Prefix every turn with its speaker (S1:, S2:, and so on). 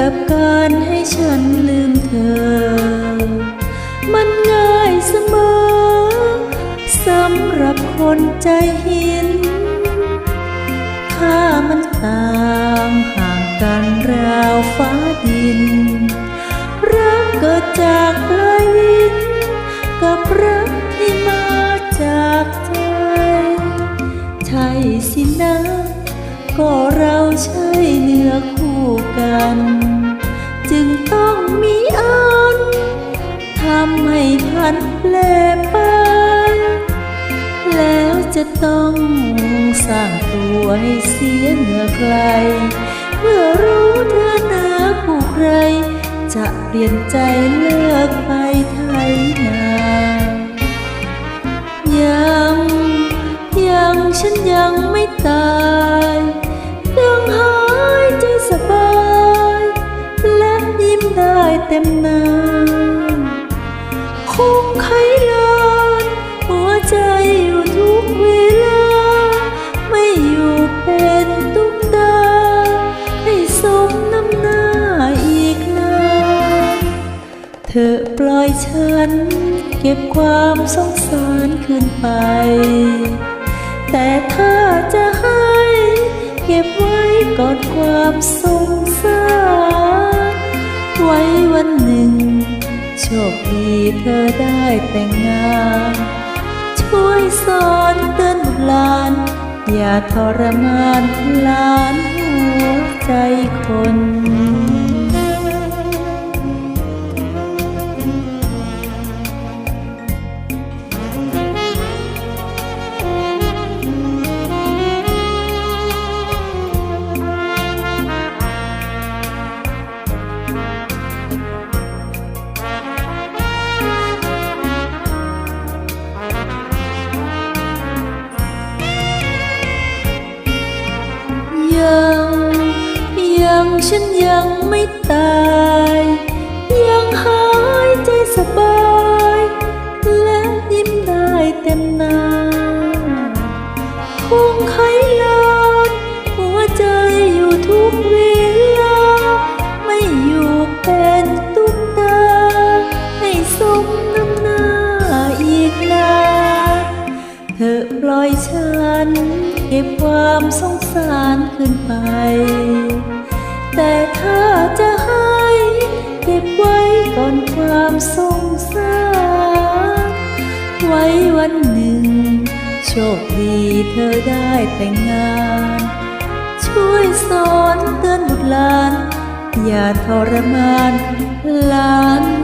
S1: กับการให้ฉันลืมเธอ มันง่ายเสมอสำหรับคนใจหินถ้ามันต่างห่างกันราวฟ้าดิน รักเกิดจากปลายลิ้นกับรักที่มาจากใจ ใช่สินะ ก็เราใช่ัน จึงต้องมีอันทำให้พันแปลไปแล้วจะต้องสร้างตัวให้เสียเหนือใครเมื่อรู้เธอเหนือผู้ใคร จะเปลี่ยนใจเลิกไปไทยนายัง ยังฉันยังไม่ตาย ต็มหน้าคงไขลานหัวใจอยู่ทุกเวลา ไม่อยู่เป็นตุ๊กตา ให้สมน้ำหน้าอีกนานเธอปล่อยฉัน เก็บความสงสารขึ้นไป แต่ถ้าจะให้ เก็บไว้ก่อนความสง คดีเธอได้แต่งงาน ช่วยสอนเตือนบุตรหลาน อย่าทรมานหลานหัวใจคน ฉันยังไม่ตาย ยังหายใจสบาย และยิ้มได้เต็มหน้าคงไขลานหัวใจอยู่ทุกเวลา ไม่อยู่เป็นตุ๊กตา ให้สมน้ำหน้าอีกนานเธอปล่อยฉัน เก็บความสงสารขึ้นไป ความสงสารไว้วันหนึ่ง โชคดีเธอได้แต่งงาน ช่วยสอนเตือนบุตรหลาน อย่าทรมานหลานหัวใจคน